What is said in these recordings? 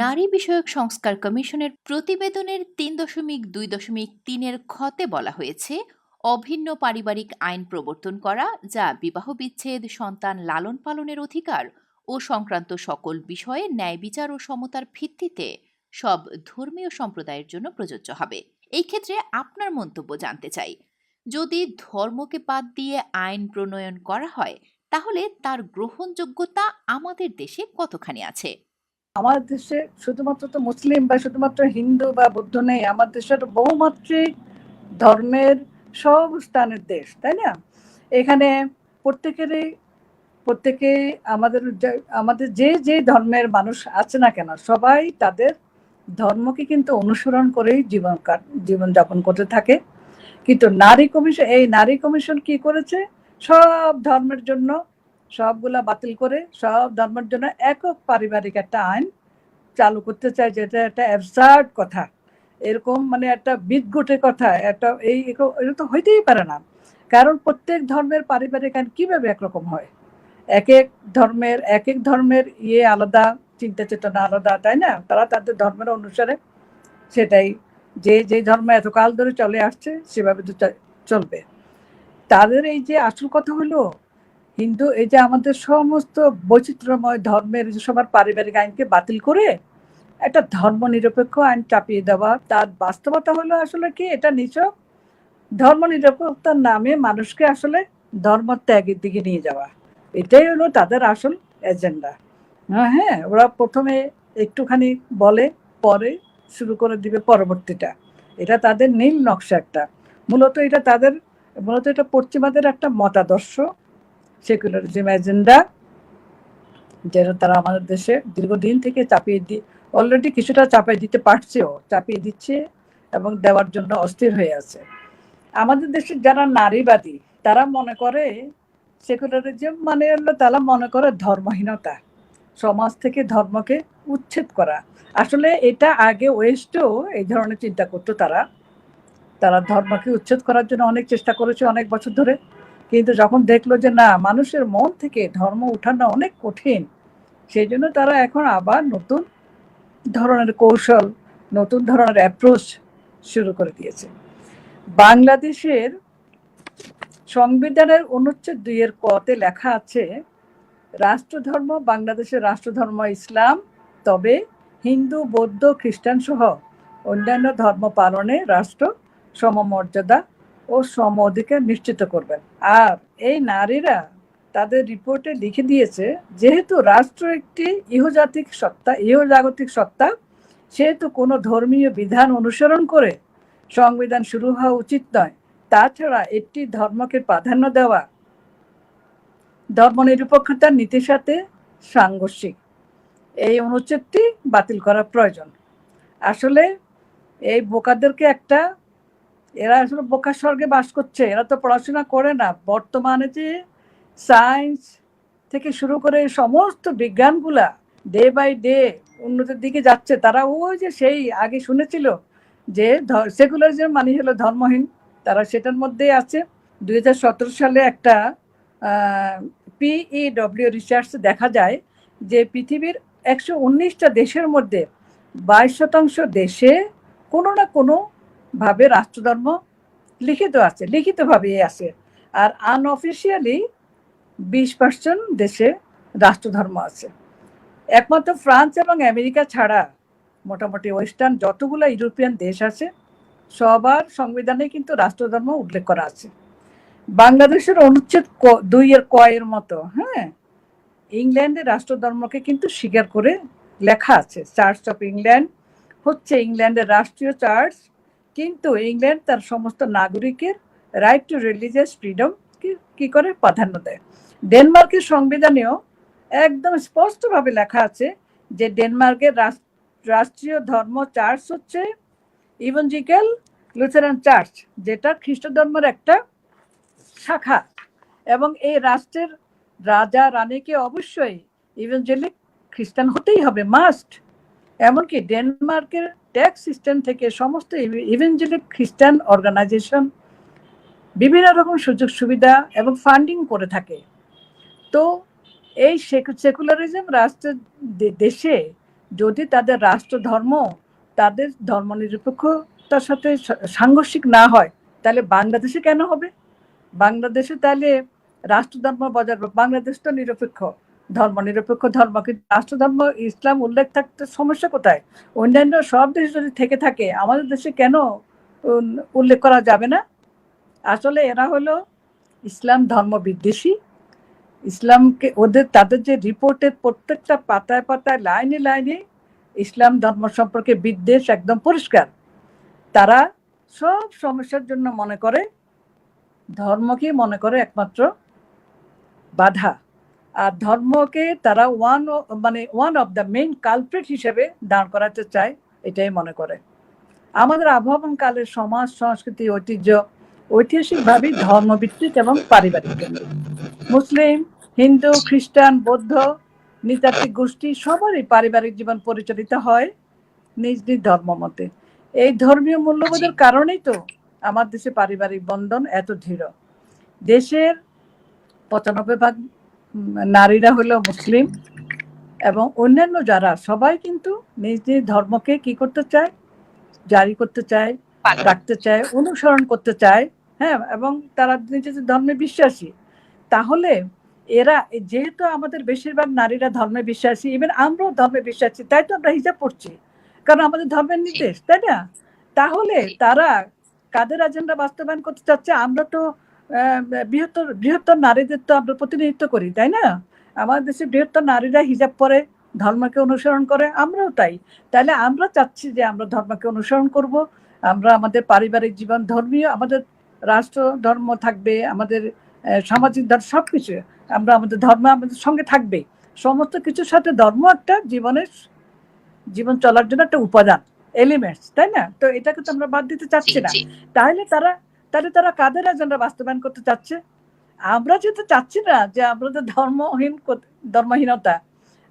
নারী বিষয়ক সংস্কার কমিশনের প্রতিবেদনের তিন দশমিক দুই দশমিক তিনের খতে বলা হয়েছে, অভিন্ন পারিবারিক আইন প্রবর্তন করা যা বিবাহ বিচ্ছেদ, সন্তান লালন পালনের অধিকার ও সংক্রান্ত সকল বিষয়ে ন্যায় বিচার ও সমতার ভিত্তিতে সব ধর্মীয় সম্প্রদায়ের জন্য প্রযোজ্য হবে। এই ক্ষেত্রে আপনার মন্তব্য জানতে চাই। যদি ধর্মকে বাদ দিয়ে আইন প্রণয়ন করা হয়, তাহলে তার গ্রহণযোগ্যতা আমাদের দেশে কতখানি আছে? আমার দেশে শুধুমাত্র তো মুসলিম বা শুধুমাত্র হিন্দু বা বৌদ্ধ নেই, আমার দেশের বহুমাত্রিক ধর্মের সব স্থানের দেশ, তাই না? এখানে প্রত্যেকেরই, প্রত্যেকে আমাদের আমাদের যে যে ধর্মের মানুষ আছে না কেন, সবাই তাদের ধর্মকে কিন্তু অনুসরণ করেই জীবন জীবনযাপন করতে থাকে। কিন্তু নারী কমিশন, এই নারী কমিশন কি করেছে? সব ধর্মের জন্য সবগুলা বাতিল করে সব ধর্মের জন্য একক পারিবারিক একটা আইন চালু করতে চায়, যেটা একটা অ্যাবসার্ড কথা। এরকম মানে একটা বিদগুটের কথা, একটা এই এটা তো হইতেই পারে না। কারণ প্রত্যেক ধর্মের পারিবারিক আইন কীভাবে একরকম হয়? এক এক ধর্মের, এক এক ধর্মের ইয়ে আলাদা, চিন্তা চেতনা আলাদা, তাই না? তারা তাদের ধর্মের অনুসারে সেটাই, যে যে ধর্ম এতকাল ধরে চলে আসছে, সেভাবে তো চলবে। তাদের এই যে আসল কথা হলো হিন্দু এই যে আমাদের সমস্ত বৈচিত্র্যময় ধর্মের সবার পারিবারিক আইনকে বাতিল করে একটা ধর্ম নিরপেক্ষ আইন চাপিয়ে দেওয়া, তার বাস্তবতা হলো আসলে কি? এটা নিছক ধর্ম নিরপেক্ষতার নামে মানুষকে আসলে ধর্ম ত্যাগের দিকে নিয়ে যাওয়া। এটাই হলো তাদের আসল এজেন্ডা। হ্যাঁ ওরা প্রথমে একটুখানি বলে, পরে শুরু করে দিবে পরবর্তীটা। এটা তাদের নীল নকশা একটা। মূলত এটা তাদের, মূলত এটা পশ্চিমাদের একটা মতাদর্শ। সেকুলারিজম এজেন্ডা, যেটা তারা আমাদের দেশে দীর্ঘদিন থেকে চাপিয়ে দি অলরেডি কিছুটা চাপিয়ে দিতে পারছেও, চাপিয়ে দিচ্ছে এবং দেওয়ার জন্য অস্থির হয়ে আছে। আমাদের দেশে যারা নারীবাদী, তারা মনে করে সেকুলারিজম মানে হলো তারা মনে করে ধর্মহীনতা, সমাজ থেকে ধর্মকে উচ্ছেদ করা। আসলে এটা আগে ওয়েস্টও এই ধরনের চিন্তা করতো তারা। তারা ধর্মকে উচ্ছেদ করার জন্য অনেক চেষ্টা করেছে অনেক বছর ধরে। কিন্তু যখন দেখল যে না, মানুষের মন থেকে ধর্ম উঠানো অনেক কঠিন, সেই জন্য তারা এখন আবার নতুন ধরনের কৌশল, নতুন ধরনের অ্যাপ্রোচ শুরু করে দিয়েছে। বাংলাদেশের সংবিধানের অনুচ্ছেদ দুইয়ের কতে লেখা আছে, রাষ্ট্রধর্ম বাংলাদেশের রাষ্ট্রধর্ম ইসলাম, তবে হিন্দু, বৌদ্ধ, খ্রিস্টান সহ অন্যান্য ধর্ম পালনে রাষ্ট্র সমমর্যাদা ও সম অধিকার নিশ্চিত করবেন। আর এই নারীরা তাদের রিপোর্টে লিখে দিয়েছে, যেহেতু রাষ্ট্র একটি ইহজাতিক সত্তা, ইহজাগতিক সত্তা, সেহেতু কোনো ধর্মীয় বিধান অনুসরণ করে সংবিধান শুরু হওয়া উচিত নয়। তাছাড়া একটি ধর্মকে প্রাধান্য দেওয়া ধর্মনিরপেক্ষতার নীতির সাথে সাংঘর্ষিক। এই অনুচ্ছেদটি বাতিল করা প্রয়োজন। আসলে এই বোকাদেরকে একটা এরা আসলে বোকার স্বর্গে বাস করছে, এরা তো পড়াশোনা করে না। বর্তমানে যে সায়েন্স থেকে শুরু করে সমস্ত বিজ্ঞানগুলা ডে বাই ডে উন্নতির দিকে যাচ্ছে, তারা ওই যে সেই আগে শুনেছিল যে সেকুলারিজম মানে হলো ধর্মহীন। তারা সেটার মধ্যেই আছে। দুই হাজার সতেরো সালে একটা পিইডব্লিউ রিসার্চ দেখা যায় যে পৃথিবীর একশো উনিশটা দেশের মধ্যে বাইশ শতাংশ দেশে কোনো না কোনো ভাবে রাষ্ট্রধর্ম লিখিত আছে, লিখিতভাবে আছে। আর আনঅফিসিয়ালি বিশ পার্সেন্ট দেশে রাষ্ট্রধর্ম আছে। একমাত্র ফ্রান্স এবং আমেরিকা ছাড়া মোটামুটি ওয়েস্টার্ন যতগুলো ইউরোপিয়ান দেশ আছে, সবার সংবিধানে কিন্তু রাষ্ট্রধর্ম উল্লেখ করা আছে। বাংলাদেশের অনুচ্ছেদ ক- দুইয়ের কয়ের মতো হ্যাঁ? ইংল্যান্ডের রাষ্ট্রধর্মকে কিন্তু স্বীকার করে লেখা আছে চার্চ অফ ইংল্যান্ড হচ্ছে ইংল্যান্ডের রাষ্ট্রীয় চার্চ কিন্তু ইংল্যান্ড তার সমস্ত নাগরিকের রাইট টু রিলিজিয়াস ফ্রিডম কি করে প্রাধান্য দেয়? ডেনমার্কের সংবিধানেও একদম স্পষ্টভাবে লেখা আছে যে ডেনমার্কের রাষ্ট্রীয় ধর্ম চার্চ হচ্ছে ইভেঞ্জিক্যাল লুথেরান চার্চ, যেটা খ্রিস্ট ধর্মের একটা শাখা। এবং এই রাষ্ট্রের রাজা রানীকে অবশ্যই ইভেঞ্জেলিক খ্রিস্টান হতেই হবে, মাস্ট। এমনকি ডেনমার্কের ট্যাক্স সিস্টেম থেকে সমস্ত ইভেঞ্জেলিক খ্রিস্টান অর্গানাইজেশন বিভিন্ন রকম সুযোগ সুবিধা এবং ফান্ডিং করে থাকে তো এই সেকুলারিজম রাষ্ট্র দেশে যদি তাদের রাষ্ট্র ধর্ম তাদের ধর্মনিরপেক্ষতার সাথে সাংঘর্ষিক না হয়, তাহলে বাংলাদেশে কেন হবে বাংলাদেশে তাহলে রাষ্ট্রধর্ম বজায়। বাংলাদেশ তো নিরপেক্ষ ধর্ম নিরপেক্ষ ধর্ম, কিন্তু রাষ্ট্রধর্ম, ইসলাম উল্লেখ থাকতে সমস্যা কোথায়? অন্যান্য সব দেশ যদি থেকে থাকে, আমাদের দেশে কেন উল্লেখ করা যাবে না? আসলে এরা হলো ইসলাম ধর্ম বিদ্বেষী। ইসলামকে ওদের, তাদের যে রিপোর্টের প্রত্যেকটা পাতায় পাতায়, লাইনে লাইনে ইসলাম ধর্ম সম্পর্কে বিদ্বেষ একদম পরিষ্কার। তারা সব সমস্যার জন্য মনে করে, ধর্মকে মনে করে একমাত্র বাধা। আর ধর্মকে তারা ওয়ান মানে one of the main culprit হিসেবে দাঁড় করাতে চায় এটাই মনে করে। আমাদের আবহমান কালের সমাজ সংস্কৃতি ঐতিহ্য ঐতিহাসিকভাবেই ধর্মভিত্তিক এবং পারিবারিক কেন্দ্রিক। মুসলিম হিন্দু খ্রিস্টান বৌদ্ধ নৃতাত্ত্বিক গোষ্ঠী সবারই পারিবারিক জীবন পরিচালিত হয় নিজ নিজ ধর্ম মতে। এই ধর্মীয় মূল্যবোধের কারণেই তো আমার দেশে পারিবারিক বন্ধন এত দৃঢ়। দেশের পঁচানব্বই ভাগ নারীরা হলো মুসলিম এবং অন্যান্য যারা সবাই কিন্তু নিজ নিজ ধর্মকে কি করতে চায়? জারি করতে চায় রাখতে চায় অনুসরণ করতে চায় হ্যাঁ এবং তারা নিজেদের ধর্মে বিশ্বাসী। তাহলে এরা যেহেতু আমাদের বেশিরভাগ নারীরা ধর্মে বিশ্বাসী ইভেন আমরাও ধর্মে বিশ্বাসী তাই তো আমরা হিজাব পড়ছি। কারণ আমাদের ধর্মের নির্দেশ তাই না? তাহলে তারা কাদের এজেন্ডা বাস্তবায়ন করতে চাচ্ছে? আমরা তো বৃহত্তর বৃহত্তর নারীদের তো আমরা প্রতিনিধিত্ব করি তাই না? আমাদের দেশে বৃহত্তর নারীরা হিজাব পরে ধর্মকে অনুসরণ করে আমরাও তাই। তাহলে আমরা চাচ্ছি যে আমরা ধর্মকে অনুসরণ করব আমরা আমাদের পারিবারিক জীবন ধর্মীয় আমাদের রাষ্ট্র ধর্ম থাকবে আমাদের সামাজিক ধর্ম সব কিছু আমরা আমাদের ধর্ম আমাদের সঙ্গে থাকবে। সমস্ত কিছুর সাথে ধর্ম একটা জীবনের জীবন চলার জন্য একটা উপাদান এলিমেন্টস তাই না? তো এটাকে তো আমরা বাদ দিতে চাচ্ছি না। তাহলে তারা তাহলে তারা কাদের এজেন্ডা বাস্তবায়ন করতে চাচ্ছে? আমরা যেহেতু চাচ্ছি না যে আমাদের ধর্মহীন ধর্মহীনতা,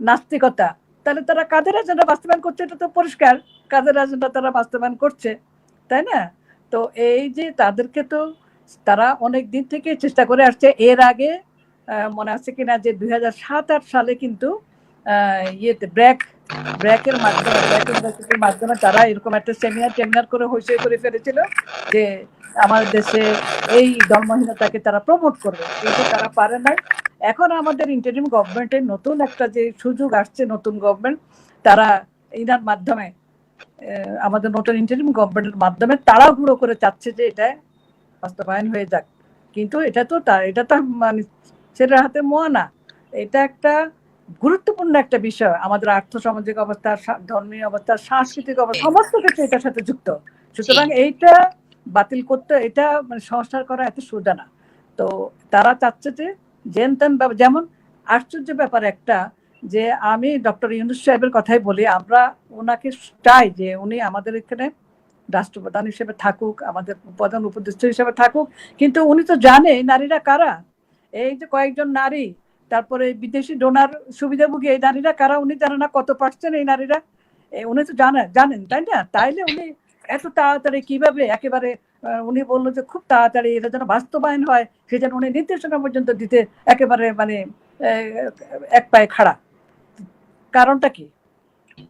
নাস্তিকতা, তাহলে তারা কাদের এজেন্ডা বাস্তবায়ন করছে এটা তো পরিষ্কার। কাদের এজেন্ডা তারা বাস্তবায়ন করছে, তাই না? তো এই যে তাদেরকে তো তারা অনেক দিন থেকে চেষ্টা করে আসছে। এর আগে মনে আছে কিনা যে দুই হাজার সাত আট সালে কিন্তু ইয়েতে ব্র্যাক ব্র্যাকের মাধ্যমে, ব্র্যাক ইউনিভার্সিটির মাধ্যমে তারা এরকম একটা সেমিনার টেমিনার করে হইচই করে ফেলেছিল যে আমাদের দেশে এই ধর্মহীনতাকে তারা প্রমোট করবে। কিন্তু তারা পারে নাই। এখন আমাদের ইন্টারিম গভর্নমেন্টের নতুন একটা যে সুযোগ আসছে, নতুন গভর্নমেন্ট তারা ইনার মাধ্যমে আমাদের নতুন ইন্টারিম গভর্নমেন্টের মাধ্যমে তাড়াহুড়ো করে চাচ্ছে যে এটা বাস্তবায়ন হয়ে যাক। কিন্তু এটা তো এটা তো মানে ছেলের হাতে মোয়া না। এটা একটা গুরুত্বপূর্ণ একটা বিষয় আমাদের আর্থ সামাজিক অবস্থা ধর্মীয় অবস্থা সাংস্কৃতিক অবস্থা সমস্ত কিছু এটার সাথে যুক্ত। সুতরাং এইটা বাতিল করতে এটা মানে সংস্কার করা এত সোজা না। তো তারা চাচ্ছে যে জেন তেন যেমন আশ্চর্য ব্যাপার একটা যে আমি ডক্টর ইউনুস সাহেবের কথাই বলি আমরা ওনাকে চাই যে উনি আমাদের এখানে রাষ্ট্রপ্রধান হিসেবে থাকুক আমাদের প্রধান উপদেষ্টা হিসেবে থাকুক কিন্তু উনি তো জানে নারীরা কারা? এই যে কয়েকজন নারী তারপরে বিদেশি ডোনার সুবিধাভোগী এই নারীরা কারা? উনি জানেন না কত পার্সেন্ট এই নারীরা। উনি তো জানেন জানেন তাই না? তাইলে উনি এত তাড়াতাড়ি কীভাবে একেবারে উনি বলল যে খুব তাড়াতাড়ি এটা যেন বাস্তবায়ন হয় সে যেন উনি নির্দেশনা পর্যন্ত দিতে একেবারে মানে এক পায়ে খাড়া। কারণটা কি?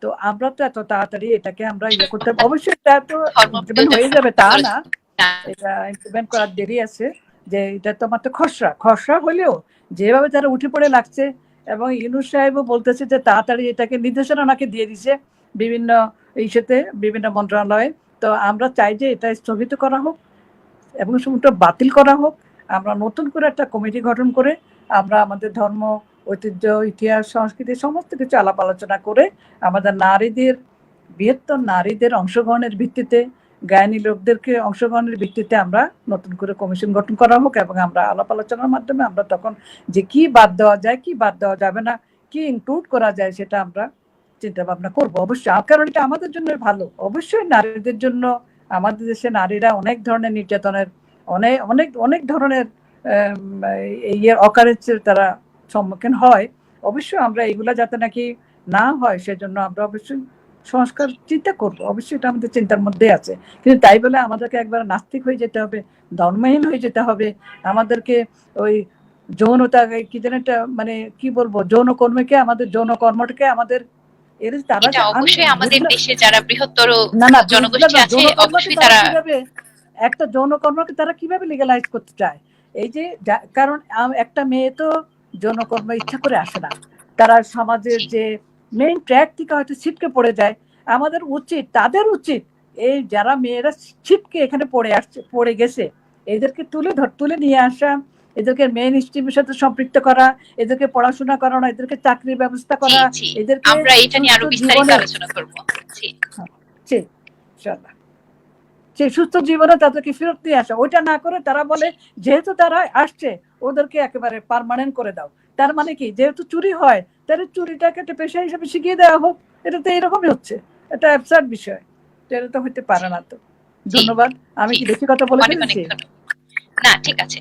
তো আমরা তো এত তাড়াতাড়ি এটাকে আমরা ইয়ে করতে অবশ্যই এটা তো হয়ে যাবে তা না। এটা ইমপ্লিমেন্ট করার দেরি আছে। যে এটা তো মাত্র খসড়া। খসড়া হলেও যেভাবে তারা উঠে পড়ে লাগছে এবং ইউনুস সাহেবও বলতেছে যে তাড়াতাড়ি এটাকে নির্দেশনা ওনাকে দিয়ে দিছে বিভিন্ন ইস্যুতে বিভিন্ন মন্ত্রণালয়ে। তো আমরা চাই যে এটা স্থগিত করা হোক এবং সমুদ্র বাতিল করা হোক। আমরা নতুন করে একটা কমিটি গঠন করে আমরা আমাদের ধর্ম, ঐতিহ্য, ইতিহাস, সংস্কৃতি সমস্ত কিছু আলাপ আলোচনা করে আমাদের নারীদের, বৃহত্তর নারীদের অংশগ্রহণের ভিত্তিতে জ্ঞানী লোকদেরকে অংশগ্রহণের ভিত্তিতে আমরা নতুন করে কমিশন গঠন করা হোক এবং আমরা আলাপ আলোচনার মাধ্যমে আমরা তখন যে কি বাদ দেওয়া যায় কি বাদ দেওয়া যাবে না কি ইনক্লুড করা যায় সেটা আমরা চিন্তা ভাবনা করব। অবশ্যই কারণ এটা আমাদের জন্য ভালো। অবশ্যই নারীদের জন্য আমাদের দেশে নারীরা অনেক ধরনের নির্যাতনের অনেক অনেক অনেক ধরনের আম, এই ইয়ে অকারেন্সের তারা সম্মুখীন হয়। অবশ্যই আমরা এগুলা যাতে নাকি না হয় সেজন্য আমরা অবশ্যই সংস্কার চিন্তা করব। অবশ্যই এটা আমাদের চিন্তার মধ্যে আছে। কিন্তু তাই বলে আমাদেরকে একবার নাস্তিক হয়ে যেতে হবে ধর্মহীন হয়ে যেতে হবে। আমাদেরকে ওই যৌনতা কি যেন একটা মানে কি বলব যৌন কর্মকে আমাদের যৌন কর্মটাকে আমাদের এর তারা অবশ্যই আমাদের দেশে যারা বৃহত্তর জনগোষ্ঠী আছে অবশ্যই তারা একটা যৌনকর্মকে তারা কীভাবে লিগালাইজ করতে চায়? এই যে কারণ একটা মেয়ে তো যৌনকর্ম ইচ্ছা করে আসে না। তারা সমাজের যে মেইন ট্র্যাক থেকে হয়তো ছিটকে পড়ে যায়। আমাদের উচিত তাদের উচিত এই যারা মেয়েরা ছিটকে এখানে পড়ে আসছে পড়ে গেছে এদেরকে তুলে ধর তুলে নিয়ে আসা এদেরকে মেইন স্ট্রিমের সাথে সম্পৃক্ত করা এদেরকে পড়াশোনা করানো এদেরকে চাকরির ব্যবস্থা করা এদেরকে আমরা এটা নিয়ে আরও সুস্থ বিস্তারিত জীবনে- আলোচনা করব। জি জি ইনশাআল্লাহ। যে সুস্থ জীবনে তাদেরকে ফেরত দিয়ে আসা ওইটা না করে তারা বলে যেহেতু তারা আসছে ওদেরকে একেবারে পারমানেন্ট করে দাও। তার মানে কি? যেহেতু চুরি হয় তাহলে চুরিটাকে একটা পেশা হিসেবে শিখিয়ে দেওয়া হোক। এটা তো এরকমই হচ্ছে। এটা অ্যাবসার্ড বিষয়। এটা তো হইতে পারে না তো। ধন্যবাদ। আমি কি। বেশি কথা বলে না ঠিক আছে।